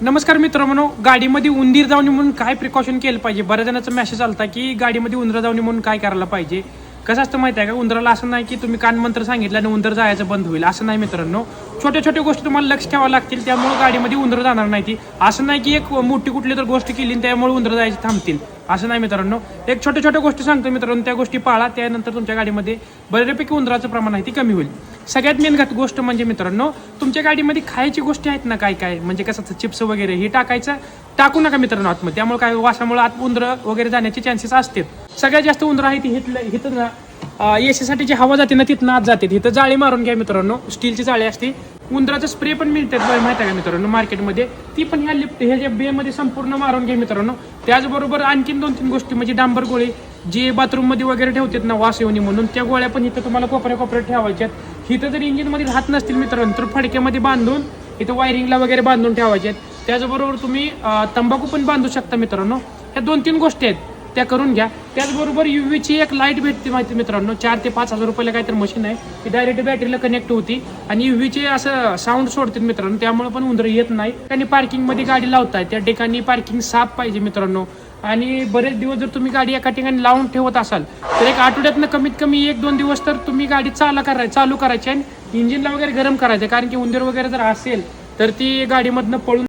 नमस्कार मित्रांनो गाडीमध्ये उंदीर जाऊन म्हणून काय प्रिकॉशन केलं पाहिजे? बऱ्याच जणांचा मेसेज आलता की गाडीमध्ये उंदर जाऊन म्हणून काय करायला पाहिजे? कसं असतं माहिती आहे का? उंदराला असं नाही की तुम्ही कानमंत्र सांगितलं आणि उंदर जायचं बंद होईल. असं नाही मित्रांनो. छोट्या छोट्या गोष्टी तुम्हाला लक्ष ठेवावं लागतील त्यामुळे गाडीमध्ये उंदर जाणार नाही ती असं नाही की एक मोठी कुठली तर गोष्ट केली आणि त्यामुळे उंदर जायचे थांबतील. असं नाही मित्रांनो. एक छोट्या छोट्या गोष्टी सांगतो मित्रांनो त्या गोष्टी पाळा त्यानंतर तुमच्या गाडीमध्ये बऱ्यापैकी उंदराचं प्रमाण आहे ती कमी होईल. सगळ्यात मेन गोष्ट म्हणजे मित्रांनो तुमच्या गाडीमध्ये खायची गोष्टी आहेत ना काय काय? म्हणजे कसं चिप्स वगैरे हे टाकायचं टाकू नका मित्रांनो आतमध्ये. त्यामुळे काय वासामुळे आत उंदरं वगैरे जाण्याचे चान्सेस असतात. सगळ्यात जास्त उंदरं आहे ती हिथलं हिथं ना एसीसाठी जी हवा जाते ना तिथं आत जाते तिथं जाळी मारून घ्या मित्रांनो. स्टीलची जाळी असते. उंदराचं स्प्रे पण मिळतात माहिती आहे का मित्रांनो? मार्केटमध्ये. ती पण ह्या लिफ्ट ह्या ज्या बेमध्ये संपूर्ण मारून घ्या मित्रांनो. त्याचबरोबर आणखीन दोन तीन गोष्टी म्हणजे डांबर गोळी जे बाथरूममध्ये वगैरे ठेवतात ना वास येऊनी म्हणून त्या गोळ्या पण इथं तुम्हाला कोपऱ्या कोपऱ्यात ठेवायच्यात इथं जर इंजिनमध्ये राहत नसतील मित्रांनो तर फडक्यामध्ये बांधून इथं वायरिंगला वगैरे बांधून ठेवायचे आहेत. त्याचबरोबर तुम्ही तंबाखू पण बांधू शकता मित्रांनो. ह्या दोन तीन गोष्टी आहेत त्या करून घ्या. त्याचबरोबर यू व्हीची एक लाइट भेटते माहिती मित्रांनो चार ते पाच हजार रुपयाला काहीतरी मशीन आहे. ती डायरेक्ट बॅटरीला कनेक्ट होती आणि यू व्हीचे असं साऊंड सोडते मित्रांनो त्यामुळे पण उंदर येत नाही. आणि पार्किंगमध्ये गाडी लावताय त्या ठिकाणी पार्किंग साफ पाहिजे मित्रांनो. आणि बरेच दिवस जर तुम्ही गाडी एका ठिकाणी लावून ठेवत असाल तर एक आठवड्यातनं कमीत कमी एक दोन दिवस तर तुम्ही गाडी चालू करायची चालू करायची आणि इंजिनला वगैरे गरम करायचं. कारण की उंदीर वगैरे जर असेल तर ती गाडीमधनं पळून